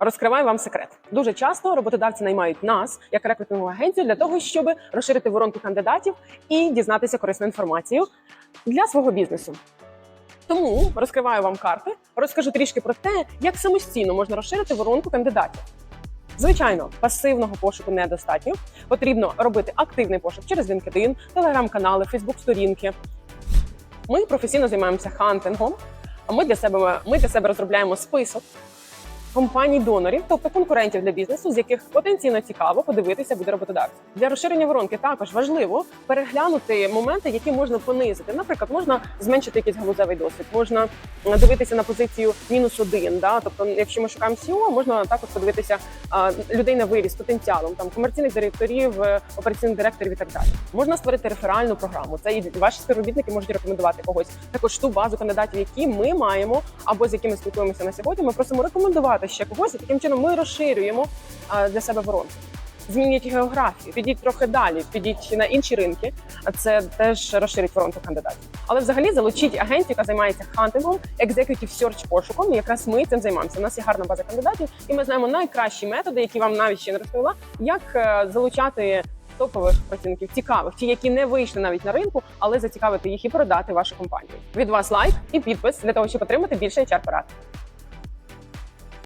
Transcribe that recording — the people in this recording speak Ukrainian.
Розкриваю вам секрет. Дуже часто роботодавці наймають нас як рекрутингову агенцію для того, щоб розширити воронку кандидатів і дізнатися корисну інформацію для свого бізнесу. Тому розкриваю вам карти, розкажу трішки про те, як самостійно можна розширити воронку кандидатів. Звичайно, пасивного пошуку недостатньо. Потрібно робити активний пошук через LinkedIn, телеграм-канали, Фейсбук-сторінки. Ми професійно займаємося хантингом. А ми для себе ми для себе розробляємо список компаній донорів, тобто конкурентів для бізнесу, з яких потенційно цікаво подивитися буде роботодавцю. Для розширення воронки також важливо переглянути моменти, які можна понизити. Наприклад, можна зменшити якийсь галузевий досвід, можна дивитися на позицію мінус один. Да? Тобто, якщо ми шукаємо CEO, можна також подивитися а, людей на виріс потенціалом, там комерційних директорів, е, операційних директорів і так далі. Можна створити реферальну програму. Це і ваші співробітники можуть рекомендувати когось. Також ту базу кандидатів, які ми маємо або з якими спілкуємося на сьогодні. Ми просимо рекомендувати ще когось, і таким чином ми розширюємо для себе воронку. Змініть географію, підіть трохи далі, підіть на інші ринки. А це теж розширить воронку кандидатів. Але взагалі залучіть агенцію, яка займається хантингом, executive search пошуком. І якраз ми цим займаємося. У нас є гарна база кандидатів, і ми знаємо найкращі методи, які вам навіть ще не розповіла, як е, залучати топових працівників, цікавих, ті, які не вийшли навіть на ринку, але зацікавити їх і продати вашу компанію. Від вас лайк і підпис для того, щоб отримати більше hr порад